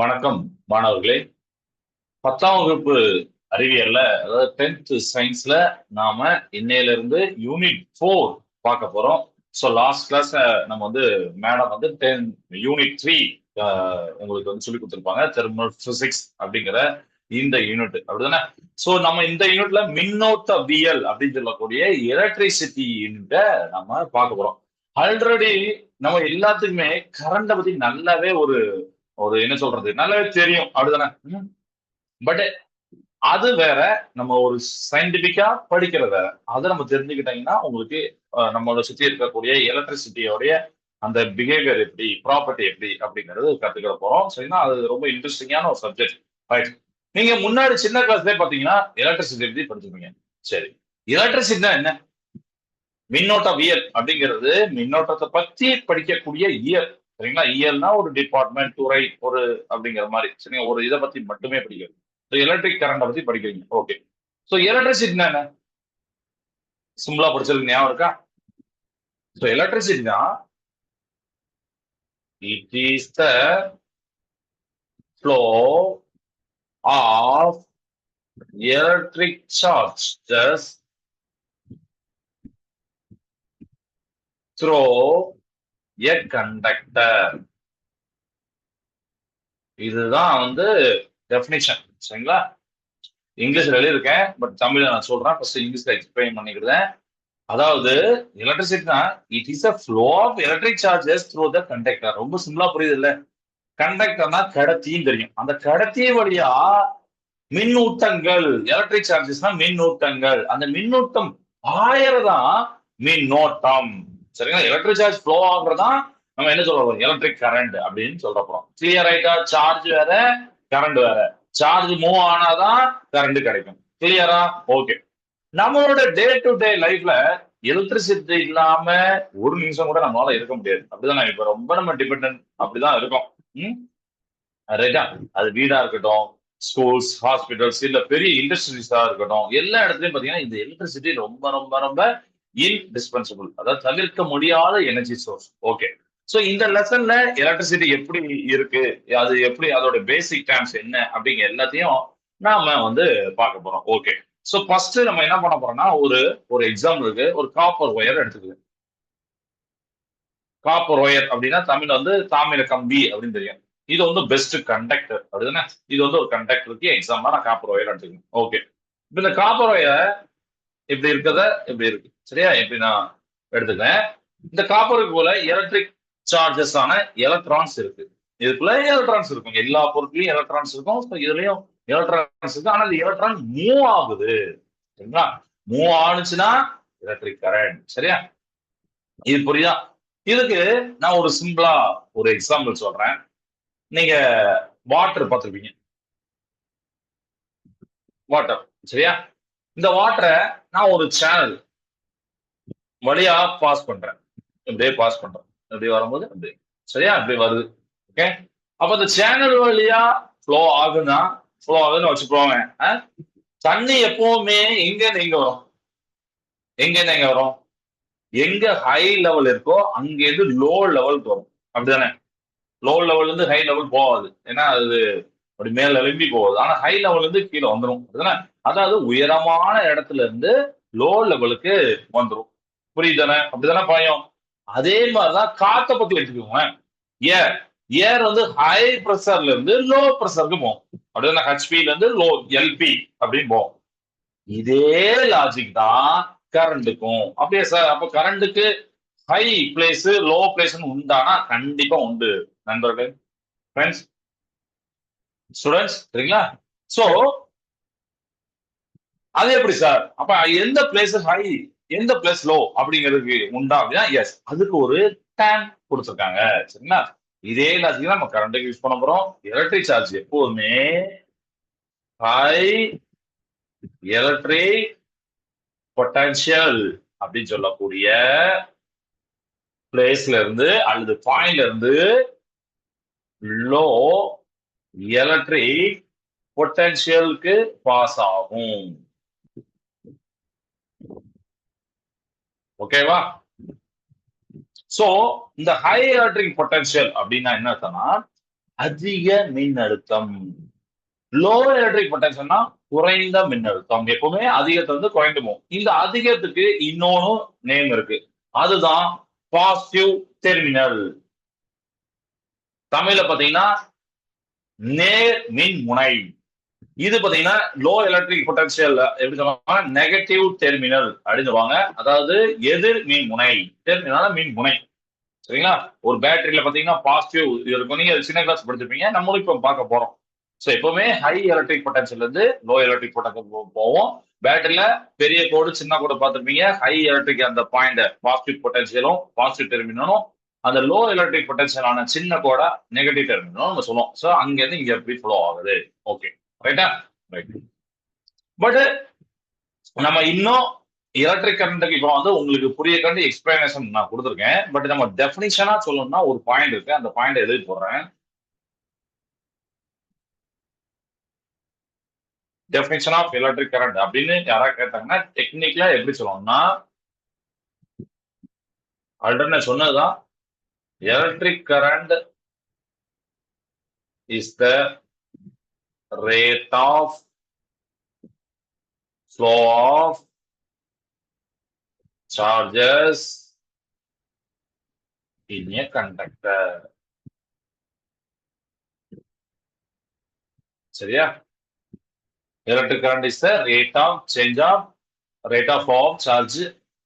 வணக்கம் மாணவர்களே. பத்தாம் வகுப்பு அறிவியல்ல அதாவது டென்த் சயின்ஸ்ல நாம இன்னையில இருந்து யூனிட் ஃபோர் பார்க்க போறோம். ஸோ லாஸ்ட் கிளாஸ் நம்ம வந்து மேடம் வந்து டென் யூனிட் த்ரீ உங்களுக்கு வந்து சொல்லி கொடுத்துருப்பாங்க. தெர்மல் பிசிக்ஸ் அப்படிங்கிற இந்த யூனிட் அப்படிதானே? ஸோ நம்ம இந்த யூனிட்ல மின்னோட்டவியல் அப்படின்னு சொல்லக்கூடிய எலக்ட்ரிசிட்டி யூனிட்டை நம்ம பார்க்க போறோம். ஆல்ரெடி நம்ம எல்லாத்துக்குமே கரண்ட பத்தி நல்லாவே ஒரு ஒரு என்ன சொல்றது? நல்லாவே தெரியும். அப்படிதானே? பட் அது வேற நம்ம ஒரு சயின்டிபிக்கா படிக்கிறது வேற. அதை நம்ம தெரிஞ்சுக்கிட்டீங்கன்னா உங்களுக்கு நம்மளோட சுத்தி இருக்கக்கூடிய எலக்ட்ரிசிட்டியோடைய அந்த பிஹேவியர் எப்படி ப்ராப்பர்ட்டி எப்படி அப்படிங்கிறது கத்துக்கிட போறோம். சரிங்களா? அது ரொம்ப இன்ட்ரெஸ்டிங்கான ஒரு சப்ஜெக்ட் ரைட் நீங்க முன்னாடி சின்ன கிளாஸ்லயே பாத்தீங்கன்னா எலக்ட்ரிசிட்டி பத்தி படிச்சிருப்பீங்க. சரி. எலக்ட்ரிசிட்டினா என்ன? மின்னோட்டவியல் அப்படிங்கிறது மின்னோட்டத்தை பத்தி படிக்கக்கூடிய இயல் சரிங்களா? இயல்னா ஒரு டிபார்ட்மெண்ட் துறை ஒரு அப்படிங்கிற மாதிரி. சரிங்களா? ஒரு இதை பத்தி மட்டுமே படிக்கிறது ஸோ எலக்ட்ரிக் கரண்டை பத்தி படிக்கிறீங்க. ஓகே ஸோ எலக்ட்ரிசிட்டினா என்ன? சிம்பிளா படிச்சது ஞாபகம் இருக்கா? So எலக்ட்ரிசிட்டினா it is the flow of electric charge through a conductor. இதுதான் வந்து டெஃபினிஷன் சரிங்களா? இங்கிலீஷ்ல எழுதியிருக்கேன் பட் தமிழ்ல நான் சொல்றேன். ஃபர்ஸ்ட் இங்கிலீஷ்ல எக்ஸ்பிளைன் பண்ணிக்கிறேன் அதாவது எலக்ட்ரிசிட்டினா it is a flow of electric charges through the conductor ரொம்ப சிம்பிளா புரியுது இல்ல கண்டக்டர்னா கடத்தியும் தெரியும். அந்த கடத்தி வழியா மின்னூட்டங்கள் எலக்ட்ரிக் சார்ஜஸ்னா மின்னூட்டங்கள். அந்த மின்னூட்டம் ஆயிரதான் மின்னோட்டம். சரிங்களா? எலக்ட்ரிக் சார்ஜ் ஃப்ளோ ஆகுறதா நம்ம என்ன சொல்ல போறோம் எலக்ட்ரிக் கரண்ட் அப்படின்னு சொல்ற போறோம். கிளியர் ஆயிட்டா சார்ஜ் வேற கரண்ட் வேற. சார்ஜ் மூவ் ஆனாதான் கரண்ட் கிடைக்கும். கிளியரா ஓகே நம்மளோட டே டு டே லைஃப்ல எலக்ட்ரிசிட்டி இல்லாம ஒரு நிமிஷம் கூட நம்மளால இருக்க முடியாது. அப்படிதான் இப்ப ரொம்ப நம்ம டிபெண்ட் அப்படிதான் இருக்கோம். ரைட்டா அது வீடா இருக்கட்டும் ஸ்கூல்ஸ் ஹாஸ்பிட்டல்ஸ் இல்ல பெரிய இண்டஸ்ட்ரீஸா இருக்கட்டும் எல்லா இடத்துலயும் பாத்தீங்கன்னா இந்த எலக்ட்ரிசிட்டி ரொம்ப ரொம்ப ரொம்ப இன்டிஸ்பென்சபிள் அதாவது தவிர்க்க முடியாத எனர்ஜி சோர்ஸ் ஓகே ஸோ இந்த லெசன்ல எலக்ட்ரிசிட்டி எப்படி இருக்கு? அது எப்படி அதோட பேசிக் டேர்ம்ஸ் என்ன? அப்படிங்கிற எல்லாத்தையும் நாம வந்து பார்க்க போறோம். ஓகே ஸோ ஃபர்ஸ்ட் நம்ம என்ன பண்ண போறோம்னா ஒரு ஒரு எக்ஸாம்பிளுக்கு ஒரு காப்பர் ஒயர் எடுத்துக்குது காப்பர் ஒயர் அப்படின்னா தமிழ் வந்து தாமிர கம்பி அப்படின்னு தெரியும். இது வந்து பெஸ்ட் கண்டக்டர் அப்படிதானே? இது வந்து ஒரு கண்டக்டருக்கு எக்ஸாம்பிளா நான் காப்பர் ஒயர் எடுத்துக்கணும் ஓகே இப்போ இந்த காப்பர் ஒயர் இப்படி இருக்கிறத? இப்படி இருக்கு? சரியா? எப்படி நான் எடுத்துக்கிறேன். இந்த காப்பருக்கு போல எலக்ட்ரிக் சார்ஜஸ் ஆன எலக்ட்ரான்ஸ் இருக்கு. இதுக்குள்ள எலக்ட்ரான்ஸ் இருக்கும். எல்லா பொருட்களையும் எலக்ட்ரான்ஸ் இருக்கும். இதுலயும் எலக்ட்ரான்ஸ் இருக்கு. ஆனா இந்த எலக்ட்ரான் மூவ் ஆகுது. சரிங்களா? மூவ் ஆனுச்சுன்னா எலக்ட்ரிக் கரண்ட் சரியா? இது புரியுதா? இதுக்கு நான் ஒரு சிம்பிளா ஒரு எக்ஸாம்பிள் சொல்றேன். நீங்க வாட்டர் பார்த்துருப்பீங்க. வாட்டர் சரியா? இந்த வாட்டரை நான் ஒரு சேனல் வழியா பாஸ் பண்றேன். அப்படியே பாஸ் பண்றேன் அப்படியே வரும்போது அப்படியே. சரியா? அப்படியே வருது. ஓகே அப்ப இந்த சேனல் வழியா ஃப்ளோ ஆகுனா ஃப்ளோ ஆகுதுன்னு வச்சுப்போங்க தண்ணி எப்பவுமே எங்க எங்க வரும்? எங்க எங்க வரும்? எங்க ஹை லெவல் இருக்கோ அங்க இருந்து லோ லெவலுக்கு வரும். அப்படிதானே? லோ லெவல்ல இருந்து ஹை லெவல் போகாது. ஏன்னா அது அப்படி மேல எழும்பி போகுது. ஆனா ஹை லெவல்ல இருந்து கீழே வந்துடும் அப்படிதானே? அதாவது உயரமான இடத்துல இருந்து லோ லெவலுக்கு வந்துடும் புரியுதானே அப்படிதானே பயம். அதே மாதிரிதான் காத்த பத்தி எடுத்துக்கோங்க. ஏர் ஏர் வந்து ஹை ப்ரெஷர்ல இருந்து லோ ப்ரெஷருக்கு போகும். அப்படின்னா ஹெச்பில இருந்து லோ எல்பி அப்படின்னு போகும். இதே லாஜிக் தான் கரண்ட்டுக்கும் அப்படியே சார் அப்ப கரண்ட்டுக்கு ஹை பிளேஸ் லோ பிளேஸ் உண்டானா கண்டிப்பா உண்டு நண்பர்களே. ஃப்ரெண்ட்ஸ் ஸ்டூடெண்ட்ஸ் சரிங்களா? சோ அது எப்படி சார் அப்ப எந்த பிளேஸ் ஹை எந்த பிளஸ் லோ அப்படிங்கிறதுக்கு உண்டா அப்படின்னா எஸ் அதுக்கு ஒரு டேன் கொடுத்துருக்காங்க. சரிங்களா? இதே லாஜிக் நம்ம கரண்ட்டுக்கு யூஸ் பண்ண போறோம். எலக்ட்ரிக் சார்ஜ் எப்போதுமே ஹை எலக்ட்ரிக் பொட்டன்ஷியல் அப்படின்னு சொல்லக்கூடிய பிளேஸ்ல இருந்து அல்லது பாயிண்ட்ல இருந்து லோ எலக்ட்ரிக் பொட்டன்ஷியலுக்கு பாஸ் ஆகும். ஓகேவா சோ இந்த ஹை ஆர்டரிங் பொட்டன்சியல் அப்படின்னா என்ன அர்த்தம்னா அதிக மின்னழுத்தம். லோ எலக்ட்ரிக் பொட்டன்ஷியல்னா குறைந்த மின்னழுத்தம். எப்பவுமே அதிகத்தை வந்து குறைந்து போகும். இந்த அதிகத்துக்கு இன்னொன்னு நேம் இருக்கு. அதுதான் பாசிட்டிவ் டெர்மினல் தமிழ்ல பாத்தீங்கன்னா நேர் மின் முனை இது பாத்தீங்கன்னா லோ எலக்ட்ரிக் பொட்டன்சியல் எப்படி சொல்லுவாங்க நெகட்டிவ் டெர்மினல் அப்படின்னு அதாவது எதிர் மின் முனை. டெர்மினல் மின் முனை. சரிங்களா? ஒரு பேட்டரியில பாத்தீங்கன்னா பாசிட்டிவ் இருக்கும். நீங்க சின்ன கிளாஸ் படிச்சிருப்பீங்க நம்மளும் இப்ப பார்க்க போறோம். ஸோ எப்பவுமே ஹை எலக்ட்ரிக் பொட்டன்சியல் இருந்து லோ எலக்ட்ரிக் பொட்டன்சியல் போவோம். பேட்டரியில பெரிய கோடு சின்ன கோடு பார்த்துருப்பீங்க. ஹை எலக்ட்ரிக் அந்த பாயிண்ட் பாசிட்டிவ் பொட்டன்சியலும் பாசிட்டிவ் டெர்மினலும் அந்த லோ எலக்ட்ரிக் பொட்டன்சியலான சின்ன கோட நெகட்டிவ் டெர்மினலும் நம்ம சொல்லுவோம். ஸோ அங்கேருந்து இங்க எப்படி ஃப்ளோ ஆகுது? ஓகே ரைட்டா ரைட் பட் நம்ம இன்னும் எலக்ட்ரிக் கரண்ட்டுக்கு இப்போ வந்து உங்களுக்கு புரிய கண்டு எக்ஸ்பிளனேஷன் நான் கொடுத்துருக்கேன். பட் நம்ம டெஃபினிஷனா சொல்லணும்னா ஒரு பாயிண்ட் இருக்கு. அந்த பாயிண்ட் எழுதி போடுறேன். டெஃபினிஷன் ஆஃப் எலக்ட்ரிக் கரண்ட் அப்படின்னு யாராவது கேட்டாங்கன்னா டெக்னிக்கலா எப்படி சொல்லணும்னா அல்டர்னே சொன்னதுதான் electric current is the rate of flow of charges in a conductor சரியா electric current is the rate of change of rate of flow of charge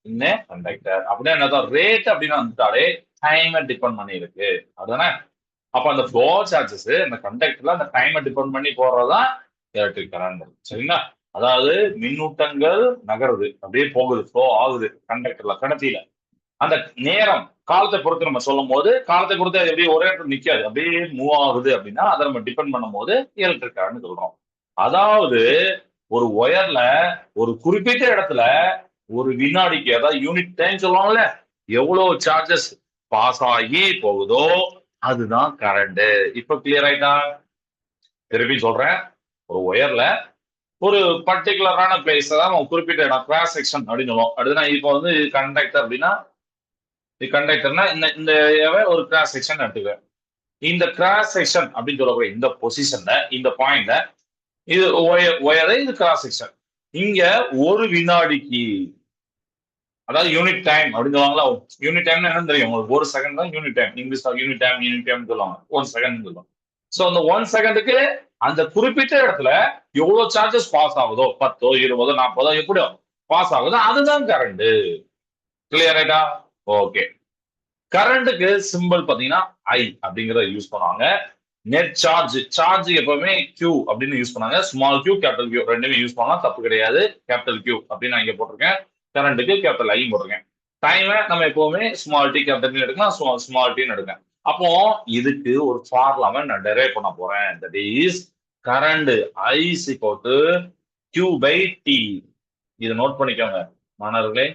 in a conductor அப்படின்னா என்னதான் ரேட் அப்படின்னு வந்துட்டாலே டைமை டிபெண்ட் பண்ணி இருக்கு அதுதானே அப்ப அந்த ஃப்ளோ சார்ஜஸ் இந்த கண்டக்டர்ல அந்த டைமை டிபெண்ட் பண்ணி போடுறதுதான் எலக்ட்ரிக் கரண்ட் சரிங்களா? அதாவது மின்னூட்டங்கள் நகருது அப்படியே போகுது ஃப்ளோ ஆகுது கண்டக்டர்ல கடத்தியில அந்த நேரம் காலத்தை பொறுத்து நம்ம சொல்லும் போது காலத்தை பொறுத்து அது அப்படியே ஒரே இடத்துல நிக்காது. அப்படியே மூவ் ஆகுது அப்படின்னா அதை நம்ம டிபெண்ட் பண்ணும் போது எலக்ட்ரிக் கரண்ட் சொல்றோம். அதாவது ஒரு ஒயர்ல ஒரு குறிப்பிட்ட இடத்துல ஒரு வினாடிக்கு அதாவது யூனிட் டைம் சொல்லுவாங்கல்ல எவ்வளவு சார்ஜஸ் பாஸ் ஆகி போகுதோ அதுதான் கரண்ட் இப்ப கிளியர் ஆயிட்டா? திருப்பி சொல்றேன். ஒரு ஒயர்ல ஒரு பர்டிகுலரான பிளேஸ் தான் குறிப்பிட்ட இடம் கிராஸ் செக்ஷன் அப்படின்னு சொல்லுவோம். அடுத்து இப்போ வந்து கண்டக்டர் அப்படின்னா இது கண்டக்டர்னா இந்த இந்த ஒரு கிராஸ் செக்ஷன் எடுத்துக்குவேன். இந்த கிராஸ் செக்ஷன் அப்படின்னு சொல்லக்கூடிய இந்த பொசிஷன்ல இந்த பாயிண்ட்ல இது ஒயர் ஒயரு இது கிராஸ் செக்ஷன் இங்க ஒரு வினாடிக்கு அதாவது யூனிட் டைம் அப்படின்னு சொல்லுவாங்களா யூனிட் டைம்னா என்னன்னு தெரியும். உங்களுக்கு ஒரு செகண்ட் தான் unit time English unit time unit time சொல்லுவாங்க. ஒன் செகண்ட் சொல்லுவாங்க. ஸோ அந்த ஒன் செகண்டுக்கு அந்த குறிப்பிட்ட இடத்துல எவ்வளவு சார்ஜஸ் பாஸ் ஆகுதோ? பத்தோ இருபதோ நாற்பதோ எப்படியோ பாஸ் ஆகுதோ அதுதான் கரண்ட் கிளியர் ஆயிட்டா? ஓகே கரண்ட்டுக்கு சிம்பிள் பாத்தீங்கன்னா ஐ அப்படிங்கறத யூஸ் பண்ணுவாங்க. நெட் சார்ஜ் சார்ஜ் எப்பவுமே கியூ அப்படின்னு யூஸ் பண்ணாங்க ஸ்மால் கியூ கேபிட்டல் கியூ ரெண்டுமே யூஸ் பண்ணலாம். தப்பு கிடையாது. கேபிட்டல் கியூ அப்படின்னு நான் இங்க போட்டிருக்கேன். கரண்ட்டுக்கு கேபிட்டல் ஐ போட்டிருக்கேன். டைமை நம்ம எப்பவுமே ஸ்மால் டி கேபிட்டல் எடுக்கலாம் ஸ்மால் டின்னு எடுக்கேன் அப்போ இதுக்கு ஒரு ஃபார்முலாவை நான் டெரைவ் பண்ண போறேன். தட் இஸ் கரண்ட் ஐ போட்டு டு கியூ பை டி இதை நோட் பண்ணிக்கோங்க மாணவர்களே.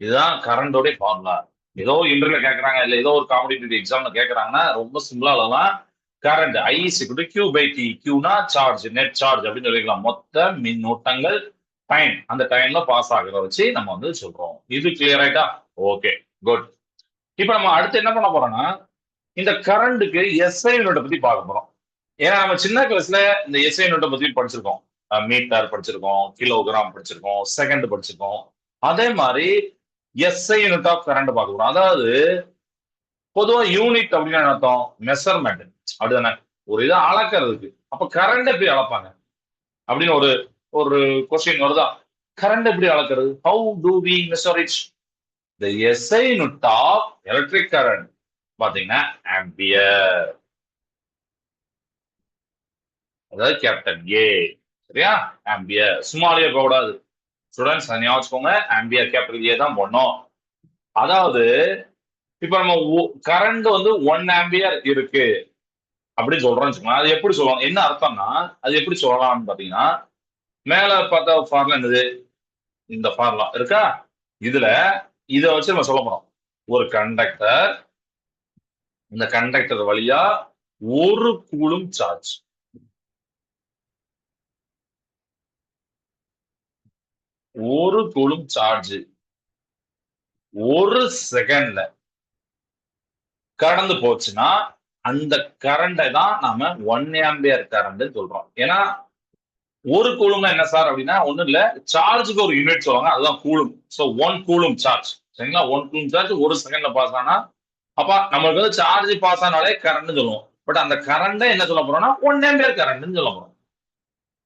இதுதான் கரண்டோடைய ஃபார்முலா ஏதோ இன்டர்வியூல கேட்கறாங்க இல்ல ஏதோ ஒரு காம்படிட்டிவ் எக்ஸாம்ல கேட்கறாங்கன்னா ரொம்ப சிம்பிளா எழுதலாம். Current I equal Q by T கியூனா charge net charge அப்படின்னு சொல்லிக்கலாம் மொத்த மின்னூட்டங்கள் டைம் அந்த டைம்ல பாஸ் ஆகுறத வச்சு நம்ம வந்து சொல்றோம். இது கிளியர் ஆயிட்டா? ஓகே குட் இப்ப நம்ம அடுத்து என்ன பண்ண போறோம்னா இந்த கரண்ட்டுக்கு எஸ்ஐ யூனிட்டை பத்தி பார்க்க போறோம். ஏன்னா நம்ம சின்ன கிளாஸ்ல இந்த எஸ்ஐ யூனிட்டை பத்தி படிச்சிருக்கோம். மீட்டர் படிச்சிருக்கோம் கிலோகிராம் படிச்சிருக்கோம் செகண்ட் படிச்சிருக்கோம். அதே மாதிரி எஸ்ஐ யூனிட் ஆஃப் கரண்ட் பார்க்க போறோம். அதாவது பொதுவா யூனிட் அப்படின்னு அர்த்தம்? மெஷர்மெண்ட் அப்படிதானே? ஒரு இதை அளக்கிறதுக்கு. அப்ப கரண்ட் எப்படி அளப்பாங்க? அப்படின்னு ஒரு ஒரு கொஸ்டின் வருதா? கரண்ட் எப்படி அளக்கிறது? How do we measure it the SI unit of electric current பாத்தீங்கன்னா ஆம்பியர் அதாவது கேப்டன் ஏ சரியா? ஆம்பியர் சும்மாலே கூடாது. ஸ்டூடெண்ட்ஸ் ஞாபகம் வச்சுக்கோங்க. ஆம்பியர் கேபிட்டல் ஏ தான் போடணும். அதாவது இப்ப நம்ம கரண்ட் வந்து ஒன் ஆம்பியர் இருக்கு. அப்படின்னு சொல்றோம்னு வச்சுக்கோங்க அது எப்படி சொல்லலாம் என்ன அர்த்தம்னா அது எப்படி சொல்லலாம்னு பாத்தீங்கன்னா மேல பார்த்தா ஃபார்லாம் என்னது? இந்த ஃபார்லாம் இருக்கா? இதுல இதை வச்சு நம்ம சொல்ல போறோம். ஒரு கண்டக்டர் இந்த கண்டக்டர் வழியா ஒரு கூலும் சார்ஜ் ஒரு கூலும் சார்ஜ் ஒரு செகண்ட்ல கடந்து போச்சுன்னா அந்த கரண்டை தான் நாம ஒன் ஆம்பியர் கரண்ட் சொல்றோம். ஏன்னா ஒரு கூலும்னா என்ன சார் அப்படின்னா ஒண்ணும் இல்ல. சார்ஜுக்கு ஒரு யூனிட் சொல்லுவாங்க அதுதான் coulomb. So one coulomb charge சரிங்களா? ஒன் கூலும் சார்ஜ் ஒரு செகண்ட்ல பாஸ் ஆனா அப்ப நம்மளுக்கு வந்து சார்ஜ் பாஸ் ஆனாலே கரண்ட் சொல்லுவோம். பட் அந்த கரண்டை என்ன சொல்ல போறோம்னா ஒன் ஆம்பியர் கரண்ட்னு சொல்ல போறோம்.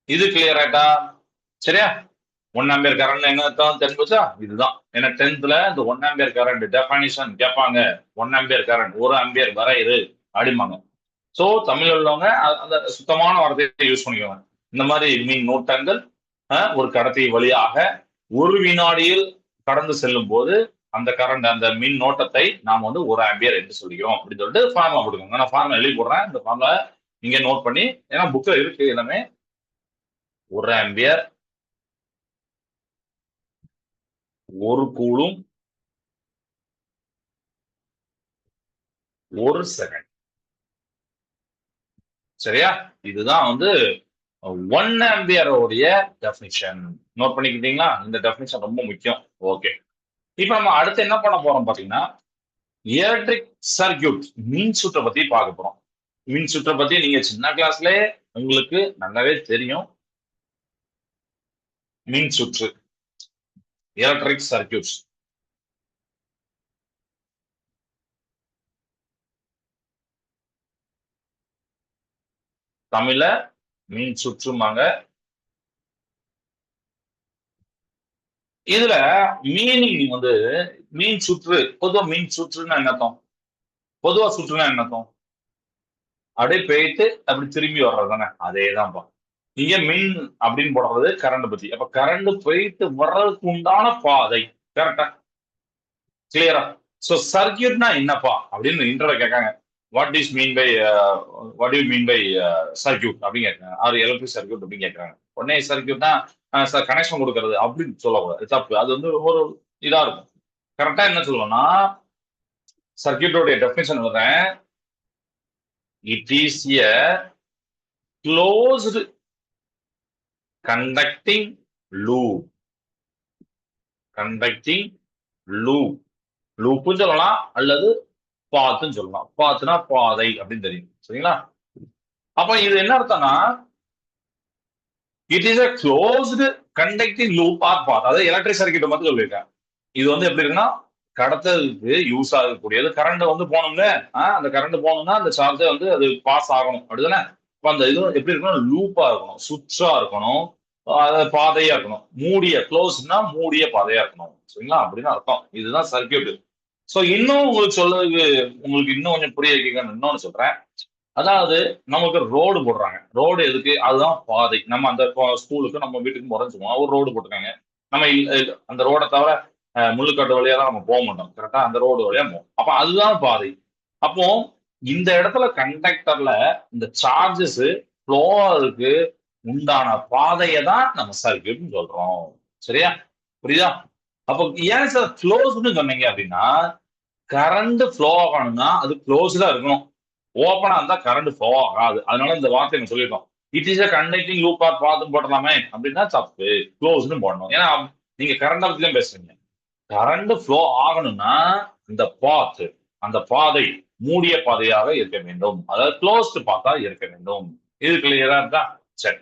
இது கிளியர் ஆயிட்டா? சரியா? ஒன் ஆம்பியர் கரண்ட் என்ன தெரிஞ்சு போச்சா? இதுதான். ஏன்னா டென்த்ல இந்த ஒன் ஆம்பியர் கரண்ட் டெஃபனிஷன் கேட்பாங்க. ஒன் ஆம்பியர் கரண்ட் ஒரு ஆம்பியர் வர இது அப்படிம்பாங்க. ஸோ தமிழ் உள்ளவங்க அந்த சுத்தமான வார்த்தையை யூஸ் பண்ணிக்கோங்க. இந்த மாதிரி மின் நூட்டங்கள் ஒரு கடத்தி வழியாக ஒரு வினாடியில் கடந்து செல்லும் போது அந்த கரண்ட் அந்த மின் நோட்டத்தை நாம் வந்து ஒரு ஆம்பியர் என்று சொல்லிக்கிறோம் அப்படின்னு சொல்லிட்டு ஃபார்மை கொடுக்கணும் நான் ஃபார்முலா எழுதி போடுறேன். இந்த ஃபார்முலா நீங்க நோட் பண்ணி ஏன்னா புக்கில் இருக்கு எல்லாமே. ஒரு ஆம்பியர் ஒரு கூலும் ஒரு செகண்ட் சரியா? இதுதான் வந்து ஒன் ஆம்பியரோடைய டெஃபினிஷன் நோட் பண்ணிக்கிட்டீங்களா? இந்த டெஃபினிஷன் ரொம்ப முக்கியம். ஓகே இப்போ நம்ம அடுத்து என்ன பண்ண போறோம் பார்த்தீங்கன்னா எலக்ட்ரிக் சர்க்கியூட் மின் சுற்றை பத்தி பார்க்க போறோம். மின் சுற்றை பத்தி நீங்க சின்ன கிளாஸ்ல உங்களுக்கு நல்லாவே தெரியும். மின் சுற்று. எலக்ட்ரிக் சர்க்கியூட்ஸ் தமிழ மீன் சுற்றுமாங்க. இதுல மீனிங் வந்து மீன் சுற்று பொதுவா மீன் சுற்றுன்னா என்னத்தம் பொதுவா சுற்றுனா என்னத்தம் அப்படியே போயிட்டு அப்படி திரும்பி வர்றது தானே அதேதான்ப்பா இங்க மீன் அப்படின்னு போடுறது கரண்ட் பத்தி. அப்ப கரண்ட் போயிட்டு வர்றதுக்கு உண்டான பாதை கரெக்டா கிளியரா சோ சர்க்கியூட்னா என்னப்பா? அப்படின்னு இன்டர்வியூ கேட்காங்க. What is mean by what you mean by circuit அப்படின்னு கேட்குறாங்க. ஆர் எலக்ட்ரிக் சர்க்கியூட் அப்படின்னு கேட்குறாங்க. உடனே சர்க்கியூட்னா சார் கனெக்ஷன் கொடுக்கறது அப்படின்னு சொல்லக்கூடாது. தப்பு அது வந்து ஒரு இதாக இருக்கும். கரெக்டா என்ன சொல்லணும்னா சர்க்கியூட்டோடைய டெஃபினேஷன் சொல்றேன் it is a closed conducting loop conducting loop லூப்புன்னு சொல்லலாம் அல்லது பாத்துன்னு சொல்லலாம். பாத்துனா பாதை அப்படின்னு தெரியும். சரிங்களா? அப்ப இது என்ன அர்த்தம்னா it is a closed conducting loop or path அதாவது எலக்ட்ரிக் சர்க்கியூட் மட்டும் சொல்லியிருக்கேன் இது வந்து எப்படி இருக்குன்னா கடத்தலுக்கு யூஸ் ஆகக்கூடியது. கரண்ட் வந்து போகணுங்க அந்த கரண்ட் போகணும்னா அந்த சார்ஜை வந்து அது பாஸ் ஆகணும். அப்படிதானே? இப்போ அந்த இது எப்படி இருக்கணும்? லூப்பா இருக்கணும். சுவிட்சா இருக்கணும். பாதையா இருக்கணும். மூடிய க்ளோஸ்னா மூடிய பாதையா இருக்கணும். சரிங்களா? அப்படின்னு அர்த்தம். இதுதான் சர்க்கியூட் சோ இன்னும் உங்களுக்கு சொல்றதுக்கு உங்களுக்கு இன்னும் கொஞ்சம் புரிய வைக்கணும்னு இன்னொன்னு சொல்றேன். அதாவது நமக்கு ரோடு போடுறாங்க. ரோடு எதுக்கு? அதுதான் பாதை. நம்ம அந்த ஸ்கூலுக்கு நம்ம வீட்டுக்கு போறோம்னு ஒரு ரோடு போட்டிருக்காங்க. நம்ம அந்த ரோடை தவிர அஹ், முள்ளுக்காட்டு வழியா தான் நம்ம போக மாட்டோம். கரெக்டா அந்த ரோடு வழியா போகும் அப்ப அதுதான் பாதை. அப்போ இந்த இடத்துல கண்டக்டர்ல இந்த சார்ஜஸ் ஃப்ளோ ஆகுறதுக்கு உண்டான பாதையை தான் நம்ம சர்க்கியூட்னு சொல்றோம். சரியா? புரியுதா? அப்போ ஏன் சார் க்ளோஸ்னு சொன்னீங்க அப்படின்னா கரண்ட் ஃப்ளோ ஆகணும்னா அது க்ளோஸ்டா இருக்கணும். ஓப்பனா இருந்தா கரண்ட் ஃப்ளோ ஆகாது. அதனால இந்த வார்த்தை நம்ம சொல்லியிருக்கோம் it is a conducting loop or பாத்துன்னு போடலாமே அப்படின்னா தப்பு. க்ளோஸ்னு போடணும். ஏன்னா நீங்க கரண்ட் பத்தி தான் பேசுறீங்க. கரண்ட் ஃப்ளோ ஆகணும்னா இந்த பாத் அந்த பாதை மூடிய பாதையாக இருக்க வேண்டும். அதாவது க்ளோஸ்டு பாத்தா இருக்க வேண்டும். இது கிளியரா இருந்தா சரி.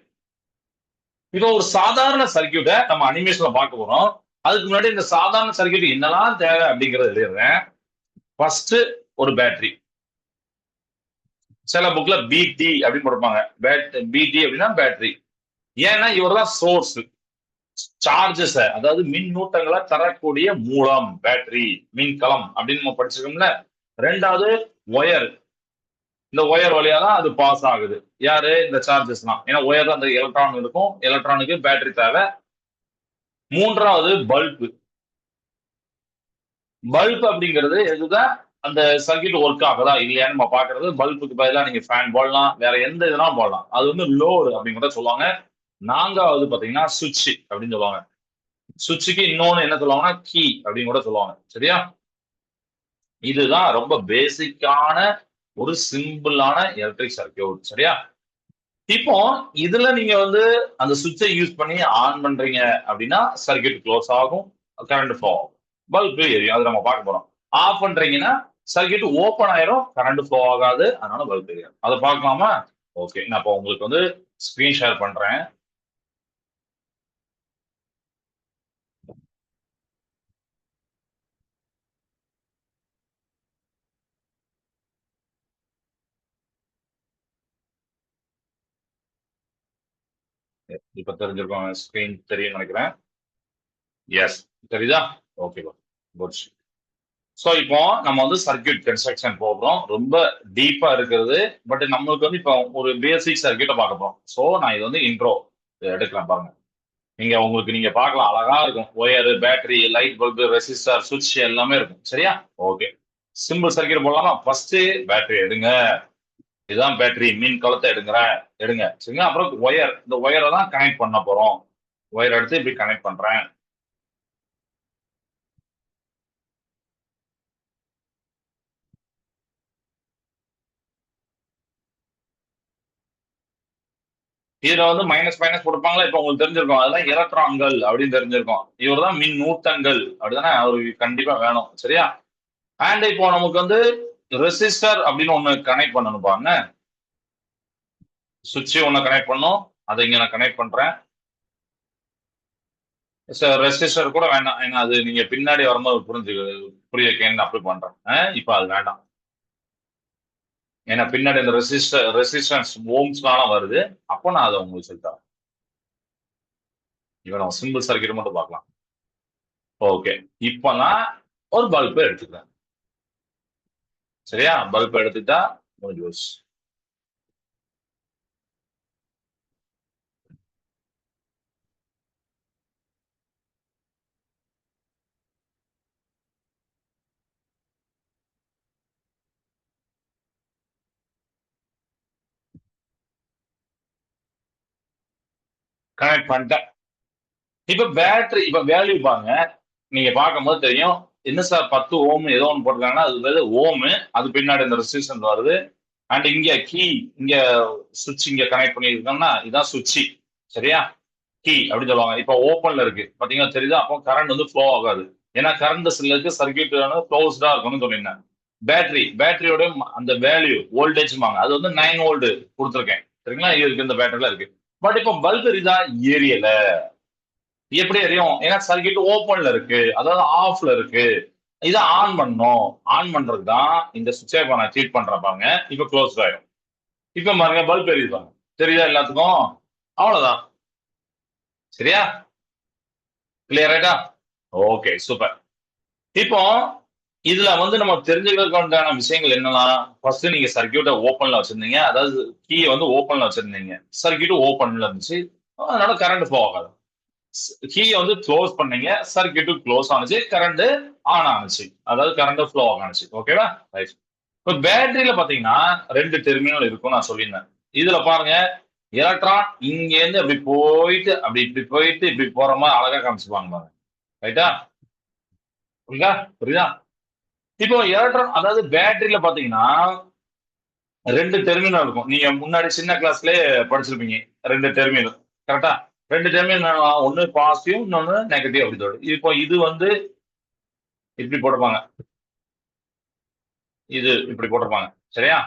இப்போ ஒரு சாதாரண சர்க்கியூட்டை நம்ம அனிமேஷன்ல பார்க்க போறோம். அதுக்கு முன்னாடி இந்த சாதாரண சர்க்கியூட் என்னெல்லாம் தேவை அப்படிங்கறது எழுதிடுறேன். ஃபர்ஸ்ட் ஒரு பேட்டரி சில புக்ல பிடி அப்படின்னு போட்டிருப்பாங்க. பிடி அப்படின்னா பேட்டரி ஏன்னா இவர் தான் சோர்ஸ் சார்ஜஸ் அதாவது மின் நூட்டங்களை தரக்கூடிய மூலம் பேட்டரி மின்கலம் அப்படின்னு நம்ம படிச்சிருக்கோம்ல. ரெண்டாவது ஒயர் இந்த ஒயர் வழியா தான் அது பாஸ் ஆகுது. யாரு? இந்த சார்ஜஸ்லாம் ஏன்னா ஒயர் அந்த எலக்ட்ரான் இருக்கும். எலக்ட்ரானுக்கு பேட்டரி தேவை. மூன்றாவது பல்பு பல்ப் அப்படிங்கிறது எதுதான் அந்த சர்க்கியூட் ஒர்க் ஆகுதா இல்லையான்னு நம்ம பாக்குறது பல்புக்கு பதிலாக நீங்க ஃபேன் போடலாம். வேற எந்த இதெல்லாம் போடலாம். அது வந்து லோடு அப்படின்னு கூட சொல்லுவாங்க. நான்காவது பாத்தீங்கன்னா சுவிட்ச் அப்படின்னு சொல்லுவாங்க. சுவிட்சுக்கு இன்னொன்னு என்ன சொல்லுவாங்கன்னா கீ அப்படின்னு கூட சொல்லுவாங்க. சரியா? இதுதான் ரொம்ப பேசிக்கான ஒரு சிம்பிளான எலக்ட்ரிக் சர்க்கியூட் சரியா? இப்போ இதுல நீங்க வந்து அந்த சுவிட்சை யூஸ் பண்ணி ஆன் பண்றீங்க அப்படின்னா சர்க்கியூட் க்ளோஸ் ஆகும் கரண்ட் ஃப்ளோ ஆகும். பல்பு எரியும் அது நம்ம பார்க்க போறோம். ஆஃப் பண்றீங்கன்னா சர்க்கியூட் ஓப்பன் ஆயிரும் கரண்ட் ஃப்ளோ ஆகாது அதனால பல்ப் எரியாது அதை பார்க்கலாமா? ஓகே நான் இப்போ உங்களுக்கு வந்து ஸ்கிரீன் ஷேர் பண்றேன். இப்ப தெரிஞ்சிருக்கோம். ஸ்கிரீன் தெரியும் நினைக்கிறேன். எஸ் தெரியுதா? ஓகே குட் ஸோ இப்போ நம்ம வந்து சர்க்கியூட் கன்ஸ்ட்ரக்ஷன் போகிறோம் ரொம்ப டீப்பா இருக்கிறது. பட் நம்மளுக்கு வந்து இப்போ ஒரு பேசிக் சர்க்கியூட்டை பார்க்க போறோம். ஸோ நான் இது வந்து இன்ட்ரோ எடுக்கலாம் பாருங்க. நீங்க உங்களுக்கு நீங்க பார்க்கலாம். அழகா இருக்கும். Wire battery light bulb resistor சுவிட்ச் எல்லாமே இருக்கும். சரியா? ஓகே சிம்பிள் சர்க்கியூட் போடலாமா? ஃபர்ஸ்ட் பேட்டரி எடுங்க. இதுதான் பேட்டரி மீன் கலத்தை எடுங்கிறேன் எடுங்க. சரிங்களா? அப்புறம் ஒயர் இந்த ஒயரை தான் கனெக்ட் பண்ண போறோம். ஒயர் எடுத்து இப்படி கனெக்ட் பண்றேன். இதுல வந்து மைனஸ் மைனஸ் கொடுப்பாங்களா? இப்ப உங்களுக்கு தெரிஞ்சிருக்கும். அதெல்லாம் எலக்ட்ரான்கள் அப்படின்னு தெரிஞ்சிருக்கும். இவர் தான் மின் நூத்தங்கள் அப்படிதானே அவருக்கு கண்டிப்பா வேணும். சரியா? அண்ட் இப்போ நமக்கு வந்து ரெசிஸ்டர் அப்படின்னு ஒண்ணு கனெக்ட் பண்ணணும் பாருங்க. சுவிட்சை ஒன்று கனெக்ட் பண்ணும். அதை இங்கே நான் கனெக்ட் பண்றேன். ரெசிஸ்டர் கூட வேண்டாம். ஏன்னா அது நீங்க பின்னாடி வரும்போது புரிஞ்சு புரிய வைக்கணும்னு அப்ளை பண்றேன். இப்போ அது வேண்டாம். ஏன்னா பின்னாடி இந்த ரெசிஸ்டர் ரெசிஸ்டன்ஸ் ஓம்ஸ்னால வருது. அப்போ நான் அதை உங்களுக்கு சொல்லித்தரேன் இப்போ நம்ம சிம்பிள் சர்க்கியூட் மட்டும் பார்க்கலாம். ஓகே இப்போ நான் ஒரு பல்பை எடுத்துக்கிறேன். சரியா? பல்ப் எடுத்துட்டா நோ ஜூஸ் கனெக்ட் பண்ணிட்டேன். இப்ப பேட்டரி இப்ப வேல்யூ பாருங்க. நீங்க பார்க்கும்போது தெரியும். என்ன சார் பத்து ஓம் ஏதோ ஒன்று போட்டிருக்காங்கன்னா அது வந்து ஓமு அது பின்னாடி இந்த ரெசிஸ்டன்ஸ் வருது. அண்ட் இங்க கீ இங்க சுவிட்ச் இங்க கனெக்ட் பண்ணியிருக்கோம்னா இதான் சுவிட்ச் சரியா? கீ அப்படின்னு சொல்லுவாங்க. இப்போ ஓப்பன்ல இருக்கு. பாத்தீங்கன்னா தெரியுது? அப்போ கரண்ட் வந்து ஃப்ளோ ஆகாது. ஏன்னா கரண்ட் சிலருக்கு சர்க்கியூட் க்ளோஸ்டா இருக்கும்னு சொல்லியிருந்தேன் பேட்டரி பேட்டரியோட அந்த வேல்யூ வோல்டேஜ்மாங்க அது வந்து நைன் ஓல்டு கொடுத்துருக்கேன். சரிங்களா? இது இருக்கு இந்த பேட்டரில இருக்கு. பட் இப்போ பல்ப் எரிதா ஏரியல. எப்படி எரியும் ஏன்னா சர்க்கியூட் ஓப்பன்ல இருக்கு. அதாவது ஆஃப்ல இருக்கு. இதை ஆன் பண்ணும் ஆன் பண்றது தான் இந்த சுவிட்ச் ஆஃப் நான் ட்ரீட் பண்றேன் பாருங்க. இப்போ க்ளோஸ் ஆயிடும் இப்போ பாருங்க பல்ப் எரியுது தெரியுதா எல்லாத்துக்கும்? அவ்வளவுதான். சரியா? கிளியர் ஆயிட்டா? ஓகே சூப்பர் இப்போ இதுல வந்து நம்ம தெரிஞ்சுக்கிறதுக்கான விஷயங்கள் என்னன்னா ஃபர்ஸ்ட் நீங்க சர்க்கியூட்டை ஓப்பன்ல வச்சிருந்தீங்க. அதாவது கீயை வந்து ஓப்பன்ல வச்சிருந்தீங்க. சர்க்கியூட் ஓப்பன்ல இருந்துச்சு. அதனால கரண்ட் போகாது. கீ வந்து க்ளோஸ் பண்ணீங்க. சர்க்கியூட் க்ளோஸ் ஆனிச்சு. கரண்ட் ஆன் ஆனிச்சு. அதாவது கரண்ட் ஃப்ளோ ஆனிச்சு. ஓகேவா ரைட் இப்போ பேட்டரியில பாத்தீங்கன்னா ரெண்டு டெர்மினல் இருக்கும் நான் சொல்லியிருந்தேன். இதுல பாருங்க எலக்ட்ரான் இங்க இருந்து அப்படி போயிட்டு அப்படி இப்படி போயிட்டு இப்படி போற மாதிரி அழகா காமிச்சுப்பாங்க பாருங்க. ரைட்டா புரியுதா? புரியுதா? இப்போ எலக்ட்ரான் அதாவது பேட்டரியில பாத்தீங்கன்னா ரெண்டு டெர்மினல் இருக்கும். நீங்க முன்னாடி சின்ன கிளாஸ்லயே படிச்சிருப்பீங்க. ரெண்டு டெர்மினல் கரெக்டா ரெண்டு டெர்மினல் ஒன்னு பாசிட்டிவ் இன்னொன்னு நெகட்டிவ் அப்படி தோடு இப்போ இது வந்து இப்படி போட்டிருப்பாங்க. இது இப்படி போட்டிருப்பாங்க. சரியா?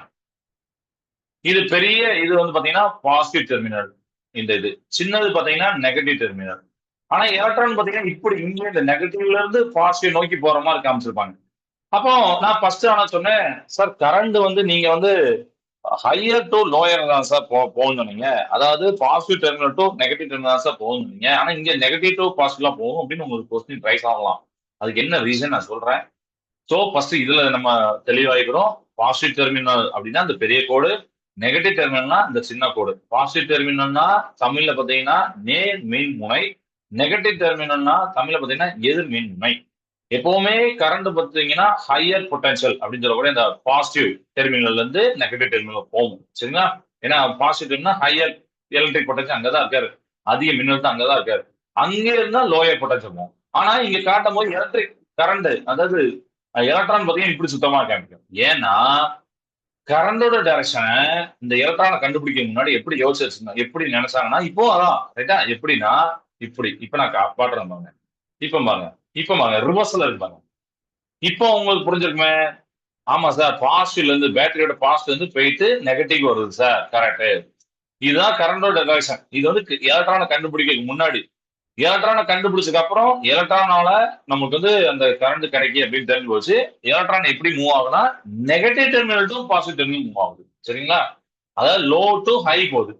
இது பெரிய இது வந்து பாத்தீங்கன்னா பாசிட்டிவ் டெர்மினல் இந்த இது. சின்னது பாத்தீங்கன்னா நெகட்டிவ் டெர்மினல் ஆனா எலக்ட்ரான் பாத்தீங்கன்னா இப்படி இங்க இந்த நெகட்டிவ்ல இருந்து பாசிட்டிவ் நோக்கி போற மாதிரி காமிச்சிருப்பாங்க. அப்போ நான் ஃபர்ஸ்ட் ஆனா சொன்னேன் சார் கரண்ட் வந்து நீங்க வந்து ஹையர் டு லோயர் தான் சார் போ போகணும் சொன்னீங்க. அதாவது positive terminal to negative terminal தான் சார் போகணும் சொன்னீங்க. ஆனா இங்க நெகட்டிவ் டு பாசிட்டிவ்ல போகும் அப்படின்னு உங்களுக்கு கொஸ்டின் ரைஸ் ஆகலாம் அதுக்கு என்ன ரீசன் நான் சொல்றேன். ஸோ ஃபர்ஸ்ட் இதுல நம்ம தெளிவாகிக்கிறோம் பாசிட்டிவ் டெர்மினல் அப்படின்னா இந்த பெரிய கோடு நெகட்டிவ் டெர்மினல்னா இந்த சின்ன கோடு பாசிட்டிவ் டெர்மினல்னா தமிழ்ல பாத்தீங்கன்னா நேர் மின் முனை நெகட்டிவ் டெர்மினல்னா தமிழ்ல பாத்தீங்கன்னா எதிர் மின் முனை எப்பவுமே கரண்ட் பார்த்தீங்கன்னா ஹையர் பொட்டன்ஷியல் அப்படின்னு சொல்லக்கூடிய இந்த பாசிட்டிவ் டெர்மினல்ல இருந்து நெகட்டிவ் டெர்மினல் போகும். சரிங்களா? ஏன்னா பாசிட்டிவ்னா ஹையர் எலக்ட்ரிக் பொட்டன்ஷியல் அங்கதான் இருக்காரு. அதிக மின்னழுத்தம் அங்கதான் இருக்காரு. அங்க இருந்தா லோயர் பொட்டன்ஷியல் போகும். ஆனா இங்க காட்டும் போது எலக்ட்ரிக் கரண்ட் அதாவது எலக்ட்ரான் பார்த்தீங்கன்னா இப்படி சுத்தமா காமிக்கும். ஏன்னா கரண்டோட டைரக்ஷனை இந்த எலக்ட்ரானை கண்டுபிடிக்க முன்னாடி எப்படி யோசிச்சு வச்சிருந்தாங்க எப்படி நினைச்சாங்கன்னா இப்போ அதான் ரைட்டா எப்படின்னா இப்படி. இப்ப நான் காப்பாடுறேன் பாருங்க. இப்ப பாருங்க. இப்போ பாருங்க ரிவர்சல் இருப்பாங்க. இப்போ உங்களுக்கு புரிஞ்சிருக்குமே? ஆமா சார் பாசிட்டிவ்ல இருந்து பேட்டரியோட பாசிட்டிவ் இருந்து போயிட்டு நெகட்டிவ் வருது சார் கரெக்ட் இதுதான் கரண்டோட டைரக்ஷன் இது வந்து எலக்ட்ரானை கண்டுபிடிக்க முன்னாடி. எலக்ட்ரானை கண்டுபிடிச்சதுக்கு அப்புறம் எலக்ட்ரானால நமக்கு வந்து அந்த கரண்ட் கிடைக்கி அப்படின்னு தெரிஞ்சு போச்சு. எலக்ட்ரான் எப்படி மூவ் ஆகுனா negative terminal to positive terminal move ஆகுது. சரிங்களா? அதாவது லோ டு ஹை போகுது.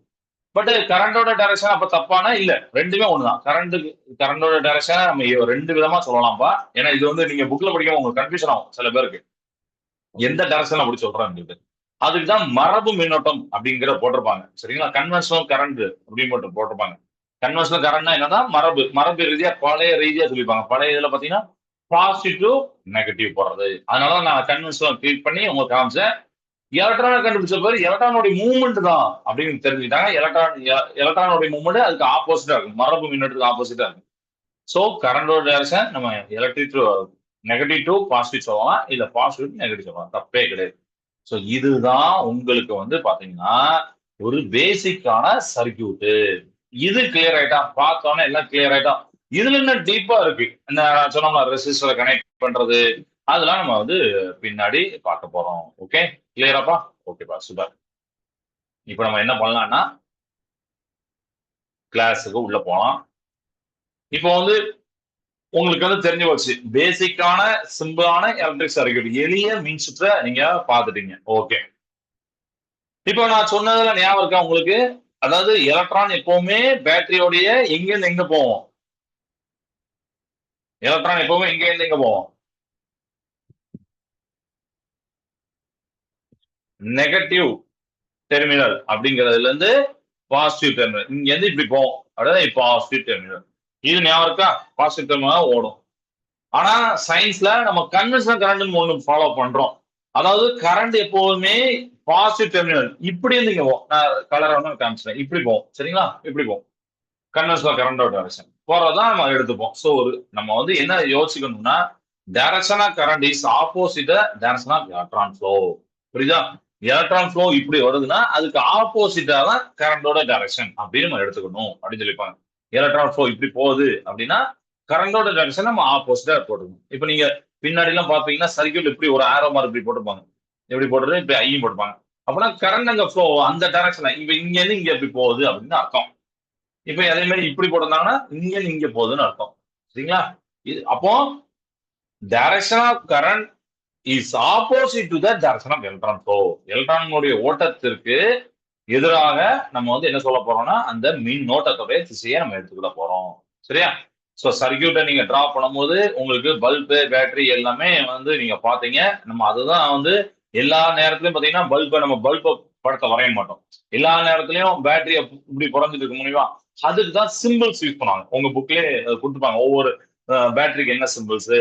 பட் கரண்டோட டைரக்ஷன் அப்ப தப்பானா? இல்ல. ரெண்டுமே ஒண்ணுதான். கரண்ட் கரண்டோட டைரக்ஷன் நம்ம ரெண்டு விதமா சொல்லலாம்ப்பா. ஏன்னா இது வந்து நீங்க புக்ல படிக்கும் உங்களுக்கு கன்ஃபியூஷன் ஆகும் சில பேருக்கு. எந்த டைரக்ஷன் அப்படி சொல்றாங்க அதுக்கு தான் மரபு மின்னோட்டம் அப்படிங்கிற போட்டிருப்பாங்க. சரிங்களா? கன்வென்ஷனல் கரண்ட் அப்படின்னு மட்டும் போட்டிருப்பாங்க. கன்வென்ஷனல் கரண்ட்னா என்னன்னா மரபு. மரபு ரீதியா பழைய ரீதியா சொல்லிப்பாங்க. பழைய இதுல பாத்தீங்கன்னா பாசிட்டிவ் நெகட்டிவ் போடுறது. அதனால நான் கன்வென்ஷனல் ட்ரீட் பண்ணி உங்களுக்கு காமிச்சேன் எலக்ட்ரானை கண்டுபிடிச்ச பேர் எலக்ட்ரானோட மூவ்மெண்ட் தான் அப்படின்னு தெரிஞ்சுக்கிட்டாங்க. எலக்ட்ரான் எலக்ட்ரானோட மூவ்மெண்ட் அதுக்கு ஆப்போசிட்டா இருக்கும். மரபு மின்னட்டுக்கு ஆப்போசிட்டா இருக்கும். ஸோ கரண்டோட டைரக்ஷன் நம்ம electric to negative to positive சொல்லலாம். இல்ல பாசிட்டிவ் நெகட்டிவ் சொல்லலாம். தப்பே கிடையாது. ஸோ இதுதான் உங்களுக்கு வந்து பாத்தீங்கன்னா ஒரு பேசிக்கான சர்க்கியூட்டு இது கிளியர் ஆயிட்டா பார்த்தோன்னே எல்லாம் கிளியர் ஆயிட்டா. இதுல என்ன டீப்பா இருக்கு. இந்த சொன்னோம்னா ரெசிஸ்டரை கனெக்ட் பண்றது. அதெல்லாம் நம்ம வந்து பின்னாடி பார்க்க போறோம். ஓகே கிளியராப்பா ஓகேப்பா சூப்பர் இப்போ நம்ம என்ன பண்ணலாம்னா கிளாஸுக்கு உள்ள போகலாம் இப்போ வந்து உங்களுக்கு வந்து தெரிஞ்சு போச்சு. பேசிக்கான சிம்பிளான எலக்ட்ரிக் சர்க்கியூட் எளிய மின் நீங்க பாத்துட்டீங்க ஓகே இப்போ நான் சொன்னதுல ஞாபகம் இருக்கா உங்களுக்கு? அதாவது எலக்ட்ரான் எப்பவுமே பேட்டரியோடைய எங்கேருந்து எங்க போவோம் எலக்ட்ரான் எப்பவுமே எங்க இருந்து எங்க போவோம் நெகட்டிவ் டெர்மினல் அப்படிங்கிறதுல இருந்து பாசிட்டிவ் டெர்மினல் இங்க இருந்து இப்படி போவோம் அதாவது பாசிட்டிவ் டெர்மினல் இது ஞாபகம் இருக்கா? பாசிட்டிவ் டெர்மினல் ஓடும். ஆனா சயின்ஸ்ல நம்ம கன்வென்ஷனல் கரண்ட் ஒண்ணு ஃபாலோ பண்றோம். அதாவது கரண்ட் எப்போதுமே பாசிட்டிவ் டெர்மினல் இப்படி இருந்து இங்க நான் கலர் ஒன்று காமிச்சிட்டேன். இப்படி போகும். சரிங்களா? இப்படி போகும். கன்வென்ஷனல் கரண்டோட டைரக்ஷன் போறதான் நம்ம எடுத்துப்போம். ஸோ ஒரு நம்ம வந்து என்ன யோசிக்கணும்னா direction of current is opposite direction of electron flow புரியுதா? எலக்ட்ரான் ஃப்ளோ இப்படி வருதுன்னா அதுக்கு ஆப்போசிட்டா தான் கரண்டோட டைரக்ஷன் அப்படின்னு நம்ம எடுத்துக்கணும் அப்படின்னு சொல்லிப்பாங்க எலக்ட்ரான் ஃப்ளோ இப்படி போகுது அப்படின்னா கரண்டோட டைரக்ஷன் நம்ம ஆப்போசிட்டா போட்டுக்கணும். இப்போ நீங்க பின்னாடி எல்லாம் பாத்தீங்கன்னா சர்க்கியூட் இப்படி ஒரு ஆரோ மாதிரி இப்படி போட்டுப்பாங்க எப்படி போடுறது? இப்படி ஐயும் போட்டுப்பாங்க அப்படின்னா கரண்ட் அங்க ஃப்ளோ அந்த டைரக்ஷன் இப்ப இங்க இருந்து இங்க எப்படி போகுது அப்படின்னு அர்த்தம். இப்ப அதே மாதிரி இப்படி போட்டிருந்தாங்கன்னா இங்க இருந்து இங்க போகுதுன்னு அர்த்தம். சரிங்களா? இது அப்போ direction of current is opposite to the direction of electron flow ஓட்டத்திற்கு எதிராக நம்ம வந்து என்ன சொல்ல போறோம்னா அந்த மின் ஓட்டத்துடைய திசையை நம்ம எடுத்துக்கிட போறோம். சரியா? ஸோ சர்க்கியூட்டை நீங்க டிரா பண்ணும்போது உங்களுக்கு பல்பு பேட்டரி எல்லாமே வந்து நீங்க பாத்தீங்க நம்ம அதுதான் வந்து எல்லா நேரத்திலயும் பாத்தீங்கன்னா பல்பை நம்ம பல்பை படத்தை வரைய மாட்டோம். எல்லா நேரத்திலயும் பேட்டரிய இப்படி குறைஞ்சிட்டு இருக்க முடியுமா அதுக்கு தான் சிம்பிள்ஸ் யூஸ் பண்ணுவாங்க. உங்க புக்லயே கொடுத்துப்பாங்க ஒவ்வொரு பேட்டரிக்கு என்ன சிம்பிள்ஸ்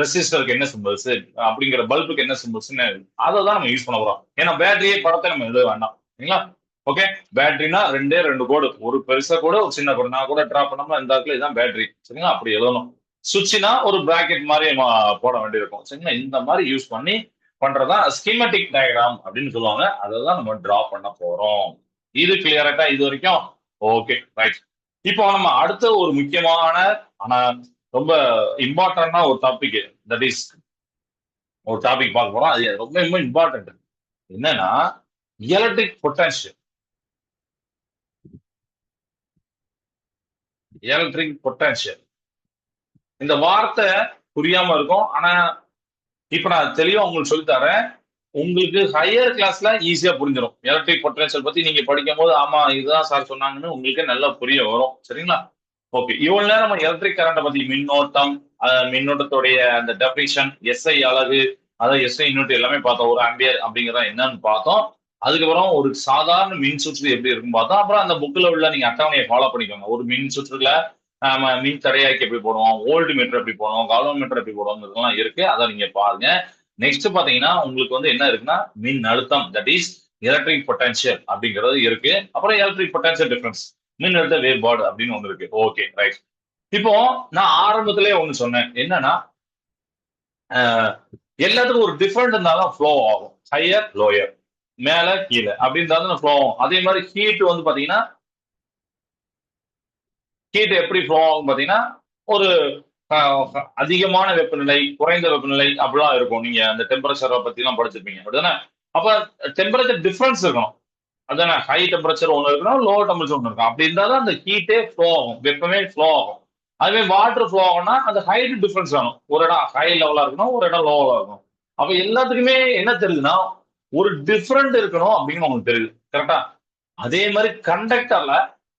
ரெசிஸ்டருக்கு என்ன சிம்பிள்ஸ் அப்படிங்கிற பல்புக்கு என்ன சிம்பிள்ஸ்னு அதை தான் நம்ம யூஸ் பண்ண போறோம். ஏன்னா பேட்டரியே படத்தை நம்ம எழுத வேண்டாம். சரிங்களா ஓகே பேட்டரினா ரெண்டே ரெண்டு கோடு ஒரு பெருசா கூட ஒரு சின்ன கோடு நான் கூட ட்ரா பண்ணாமல் இந்த இடத்துல இதுதான் பேட்டரி சரிங்களா? அப்படி எழுதணும். சுவிட்ச்னா ஒரு பிராக்கெட் மாதிரி நம்ம போட வேண்டியிருக்கும். சரிங்களா? இந்த மாதிரி யூஸ் பண்ணி பண்றதா ஸ்கீமெட்டிக் டயக்ராம் அப்படின்னு சொல்லுவாங்க. அதை தான் நம்ம டிரா பண்ண போறோம். இது கிளியரட்டா இது வரைக்கும் ஓகே ரைட் இப்போ நம்ம அடுத்த ஒரு முக்கியமான ஆனா ரொம்ப இம்பார்ட்டன்டா ஒரு டாபிக் தட் இஸ் ஒரு டாபிக் பார்க்க போறோம். அது ரொம்ப ரொம்ப இம்பார்ட்டன்ட் என்னன்னா எலக்ட்ரிக் பொட்டன்ஷியல் எலக்ட்ரிக் பொட்டன்ஷியல் இந்த வார்த்தை புரியாம இருக்கும். ஆனா இப்ப நான் தெளிவா உங்களுக்கு சொல்லி தரேன். உங்களுக்கு ஹையர் கிளாஸ்ல ஈஸியா புரிஞ்சிடும் எலக்ட்ரிக் பொட்டன்ஷியல் பத்தி நீங்க படிக்கும் போது ஆமா இதுதான் சார் சொன்னாங்கன்னு உங்களுக்கு நல்லா புரிய வரும். சரிங்களா? ஓகே இவ்வளவு நேரம் நம்ம எலக்ட்ரிக் கரண்ட பத்தி மின்னோட்டம் மின்னோட்டத்துடைய அந்த டெபிஷன் எஸ்ஐ அழகு அதாவது எஸ்ஐ யூனிட் எல்லாமே பார்த்தோம் ஒரு ஆம்பியர் அப்படிங்கிறத என்னன்னு பார்த்தோம். அதுக்கப்புறம் ஒரு சாதாரண மின் சுற்று எப்படி இருக்கும் பார்த்தோம். அப்புறம் அந்த புக்கில் உள்ள நீங்க அட்டவணையை ஃபாலோ பண்ணிக்கோங்க. ஒரு மின் சுற்றுல நம்ம மின் தடையாக்கி எப்படி போடுவோம் ஓல்டு மீட்டர் எப்படி போடுவோம் கவர்மெண்ட் மீட்டர் எப்படி போடுவோம் இருக்கு. அதை நீங்க பாருங்க. நெக்ஸ்ட் பாத்தீங்கன்னா உங்களுக்கு வந்து என்ன இருக்குன்னா மின் அழுத்தம் தட் இஸ் எலக்ட்ரிக் பொட்டன்ஷியல் அப்படிங்கிறது இருக்கு. அப்புறம் எலக்ட்ரிக் பொட்டன்ஷியல் டிஃபரன்ஸ் மின்னழுத்த வேறுபாடு அப்படின்னு ஒன்று இருக்கு. ஓகே ரைட் இப்போ நான் ஆரம்பத்திலே ஒண்ணு சொன்னேன். என்னன்னா எல்லாத்துக்கும் ஒரு டிஃப்ரெண்ட் இருந்தாலும் ஃப்ளோ ஆகும். ஹையர் லோயர் மேல கீழே. அப்படி ஃப்ளோ ஆகும். அதே மாதிரி ஹீட் வந்து பாத்தீங்கன்னா ஹீட் எப்படி ஃப்ளோ ஆகும் பாத்தீங்கன்னா ஒரு அதிகமான வெப்பநிலை குறைந்த வெப்பநிலை அப்படிலாம் இருக்கும். நீங்க அந்த டெம்பரேச்சரை பத்தி எல்லாம் படிச்சிருப்பீங்க. அப்படிதானே? அப்ப டெம்பரேச்சர் டிஃபரன்ஸ் இருக்கணும். அதான் ஹை டெம்பரேச்சர் ஒன்று இருக்கணும் லோ டெம்பரேச்சர் ஒன்று இருக்கும். அப்படி இருந்தால் தான் அந்த ஹீட்டே ஃப்ளோ ஆகும். வெப்பமே ஃப்ளோ ஆகும். அதுவே வாட்டர் ஃப்ளோ ஆகும்னா அந்த ஹைட் டிஃப்ரென்ஸ் வேணும். ஒரு இடம் ஹை லெவலாக இருக்கணும் ஒரு இடம் லோவலாக இருக்கும் அப்போ எல்லாத்துக்குமே என்ன தெரியுதுன்னா ஒரு டிஃப்ரெண்ட் இருக்கணும் அப்படின்னு உங்களுக்கு தெரியுது. கரெக்டா அதே மாதிரி கண்டக்டர்ல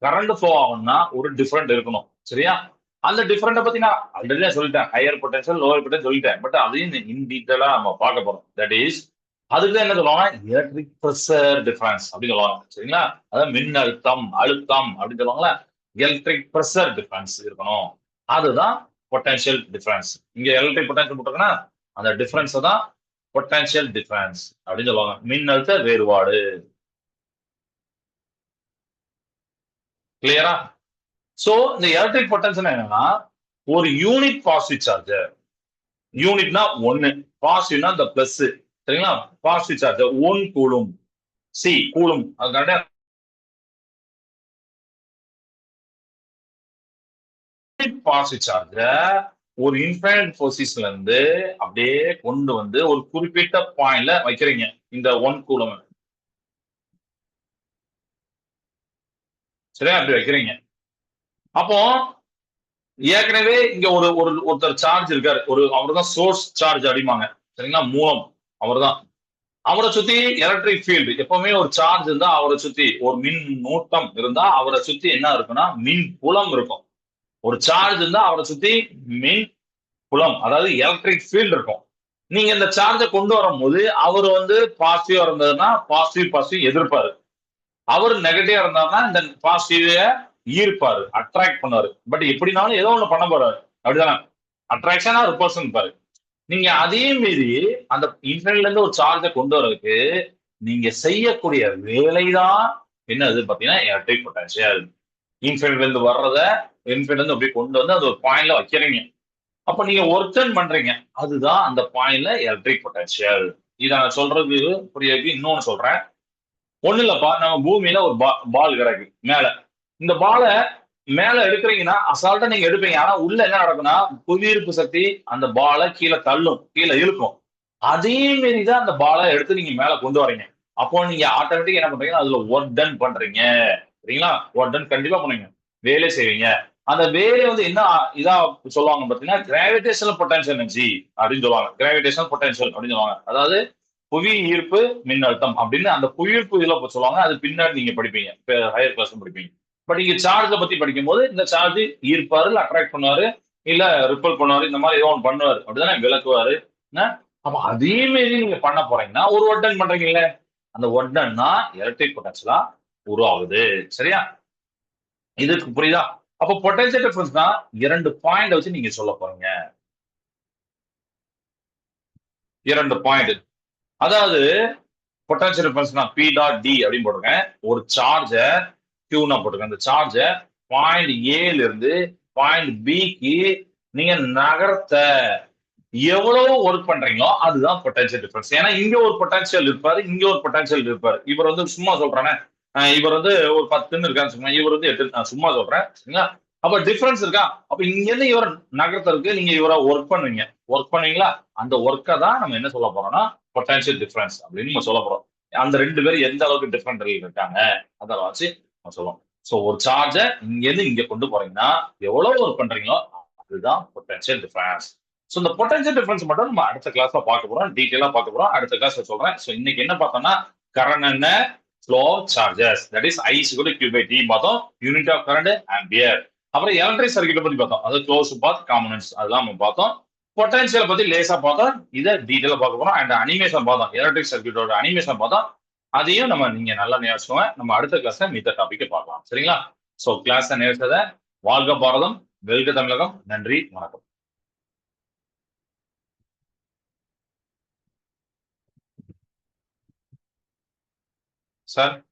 கரண்ட் ஃப்ளோ ஆகும்னா ஒரு டிஃப்ரெண்ட் இருக்கணும். சரியா? அந்த டிஃப்ரெண்ட்டை பத்தி நான் ஆல்ரெடி சொல்லிட்டேன். ஹையர் பொட்டன்ஷியல் லோவர் பொட்டன்ஷியல் சொல்லிட்டேன். பட் அதையும் இன் டீட்டெயிலா நம்ம பார்க்க போறோம். தட் இஸ் அதுக்கு தான் என்ன சொல்லுவாங்க எலக்ட்ரிக் ப்ரெஷர் டிஃபரன்ஸ் அப்படின்னு சொல்லுவாங்க. சரிங்களா? அதாவது மின் அழுத்தம் அழுத்தம் அப்படின்னு சொல்லுவாங்களா எலக்ட்ரிக் ப்ரெஷர் டிஃபரன்ஸ் இருக்கணும். அதுதான் பொட்டன்ஷியல் டிஃபரன்ஸ் இங்க எலக்ட்ரிக் பொட்டன்ஷியல் போட்டிருக்கனா அந்த டிஃபரன்ஸை தான் பொட்டன்ஷியல் டிஃபரன்ஸ் அப்படின்னு சொல்லுவாங்க. மின் அழுத்த வேறுபாடு கிளியரா சோ இந்த எலக்ட்ரிக் பொட்டன்ஷியல் என்னன்னா ஒரு யூனிட் பாசிட்டிவ் சார்ஜர் யூனிட்னா ஒன்னு பாசிட்டிவ்னா இந்த பிளஸ் சரிங்களா? Positive charge one coulomb C coulomb. அது பாசிட்டிவ் சார்ஜ ஒரு இன்ஃபைனட் பொசிஷன்ல இருந்து அப்படியே கொண்டு வந்து ஒரு குறிப்பிட்ட பாயிண்ட்ல வைக்கிறீங்க. இந்த ஒன் கூலம். சரியா? அப்படி வைக்கிறீங்க. அப்போ ஏற்கனவே இங்க ஒரு ஒரு ஒருத்தர் சார்ஜ் இருக்காரு. ஒரு அவர் தான் சோர்ஸ் சார்ஜ் அடிமாங்க சரிங்களா? மூலம். அவர் தான் அவரை சுத்தி எலக்ட்ரிக் ஃபீல்டு எப்பவுமே ஒரு சார்ஜ் இருந்தா அவரை சுத்தி ஒரு மின் நூட்டம் இருந்தா அவரை சுத்தி என்ன இருக்குன்னா மின் புலம் இருக்கும். ஒரு சார்ஜ் இருந்தா அவரை சுத்தி மின் புலம் அதாவது எலக்ட்ரிக் ஃபீல்டு இருக்கும். நீங்க இந்த சார்ஜை கொண்டு வரும்போது அவர் வந்து பாசிட்டிவா இருந்ததுன்னா பாசிட்டிவ் பாசிட்டிவ் எதிர்ப்பாரு. அவர் நெகட்டிவா இருந்தாருன்னா இந்த பாசிட்டிவ ஈர்ப்பாரு அட்ராக்ட் பண்ணுவாரு. பட் எப்படினாலும் ஏதோ ஒண்ணு பண்ண போறாரு. அப்படிதானே? அட்ராக்ஷனா ரிப்பர்சன் பாரு. நீங்க அதே மீறி அந்த இன்டர்நெட்ல இருந்து ஒரு சார்ஜை கொண்டு வரதுக்கு நீங்க செய்யக்கூடிய வேலைதான் என்னது பாத்தீங்கன்னா எலக்ட்ரிக் பொட்டன்ஷியல் இன்ஃபினிட்ல இருந்து வர்றத இன்ஃபினிட்ல இருந்து அப்படியே கொண்டு வந்து அது ஒரு பாயிண்ட்ல வைக்கிறீங்க. அப்ப நீங்க ஒர்க் பண்றீங்க. அதுதான் அந்த பாயிண்ட்ல எலக்ட்ரிக் பொட்டன்ஷியல் இதை நான் சொல்றது புரிய இன்னொன்னு சொல்றேன். ஒண்ணு இல்லப்பா நம்ம பூமியில ஒரு பால் கிடக்கு. மேல. இந்த பாலை மேல எடுக்கிறீங்கன்னா அசால்ட்டா நீங்க எடுப்பீங்க. ஆனா உள்ள என்ன நடக்கும்னா புவியீர்ப்பு சக்தி அந்த பாலை கீழே தள்ளும். கீழே இழுக்கும். அதே மாரிதான் அந்த பாலை எடுத்து நீங்க மேல கொண்டு வரீங்க அப்போ நீங்க ஆட்டோமேட்டிக் என்ன பண்றீங்கன்னா அதுல ஒர்க் டன் பண்றீங்க. சரிங்களா? ஒர்க் டன் கண்டிப்பா பண்ணுவீங்க. வேலை செய்வீங்க. அந்த வேலை வந்து என்ன இதா சொல்லுவாங்க பாத்தீங்கன்னா கிராவிடேஷனல் பொட்டன்சியல் எனர்ஜி அப்படின்னு சொல்லுவாங்க. கிராவிடேஷனல் பொட்டன்சியல் அப்படின்னு சொல்லுவாங்க. அதாவது புவி ஈர்ப்பு மின்னழுத்தம் அப்படின்னு அந்த புவியீர்ப்பு இதுல சொல்லுவாங்க. அது பின்னாடி நீங்க படிப்பீங்க. ஹையர் கிளாஸ் படிப்பீங்க. பட் இங்க சார்ஜ பத்தி படிக்கும் போது இந்த சார்ஜ் ஈர்ப்பாரு இல்ல அட்ராக்ட் பண்ணுவாரு இல்ல ரிப்பல் பண்ணுவாரு இந்த மாதிரி ஏதோ ஒன்று பண்ணுவாரு. அப்படிதானே? விளக்குவாரு. அப்ப அதே மாரி நீங்க பண்ண போறீங்கன்னா ஒரு ஒட்டன் பண்றீங்கல்ல? அந்த ஒட்டன்னா எலக்ட்ரிக் பொட்டன்ஷியலா உருவாகுது. சரியா? இதுக்கு புரியுதா? அப்ப பொட்டன்சியல் டிஃபரன்ஸ் தான் இரண்டு பாயிண்ட் வச்சு நீங்க சொல்ல போறீங்க. இரண்டு பாயிண்ட் அதாவது பொட்டன்சியல் டிஃபரன்ஸ் நான் பி டாட் டி அப்படின்னு போடுறேன் ஒரு சார்ஜை கியூனா போட்டுருங்க அந்த சார்ஜை பாயிண்ட் ஏல இருந்து பாயிண்ட் பிக்கு நீங்க நகர்த்த எவ்வளவு ஒர்க் பண்றீங்களோ அதுதான் பொட்டன்சியல் டிஃபரன்ஸ் ஏன்னா இங்க ஒரு பொட்டன்சியல் இருப்பாரு இங்க ஒரு பொட்டன்சியல் இருப்பாரு. இவர் வந்து சும்மா சொல்றானே. இவர் வந்து ஒரு பத்துன்னு இருக்கான்னு சும்மா இவர் வந்து எட்டு நான் சும்மா சொல்றேன். சரிங்களா? அப்ப டிஃபரன்ஸ் இருக்கா? அப்ப இங்க இருந்து இவர் நகரத்திற்கு நீங்க இவரை ஒர்க் பண்ணுவீங்க. ஒர்க் பண்ணுவீங்களா? அந்த ஒர்க்கை தான் நம்ம என்ன சொல்ல போறோம்னா பொட்டன்சியல் டிஃபரன்ஸ் அப்படின்னு நம்ம சொல்ல போறோம். அந்த ரெண்டு பேரும் எந்த அளவுக்கு டிஃபரெண்ட் இருக்காங்க? அதை வச்சு சொல்லுவோம் ஸோ ஒரு சார்ஜை இங்கேருந்து இங்க கொண்டு போறீங்கன்னா எவ்வளவு ஒர்க் பண்றீங்களோ அதுதான் பொட்டன்ஷியல் டிஃபரன்ஸ் ஸோ இந்த பொட்டன்ஷியல் டிஃபரன்ஸ் மட்டும் நம்ம அடுத்த கிளாஸ்ல பார்க்க போறோம். டீட்டெயிலா பார்க்க போறோம். அடுத்த கிளாஸ்ல சொல்றேன். ஸோ இன்னைக்கு என்ன பார்த்தோம்னா கரண்ட் என்ன? Flow charges that is I is கூட கியூ பை டி பார்த்தோம். யூனிட் ஆஃப் கரண்ட் ஆம்பியர் அப்புறம் எலக்ட்ரிக் சர்க்கியூட் பத்தி பார்த்தோம். அது க்ளோஸ் பாத் காமனன்ஸ் அதெல்லாம் நம்ம பார்த்தோம். பொட்டன்ஷியல் பத்தி லேசா பார்த்தோம். இதை டீட்டெயிலா பார்க்க போறோம். அண்ட் அனிமேஷன் பார்த்தோம். எலக்ட்ரிக் சர்க்கியூட்டோட அனிமேஷன் பார்த்தோம். அதையும் நம்ம நீங்க நல்லா நேசிக்கோங்க நம்ம அடுத்த கிளாஸ்ல மித்த டாபிக்கை பார்க்கலாம். சரிங்களா? சோ கிளாஸ் நேர்த்தத வாழ்க பாரதம் வெல்க தமிழகம். நன்றி வணக்கம். சார்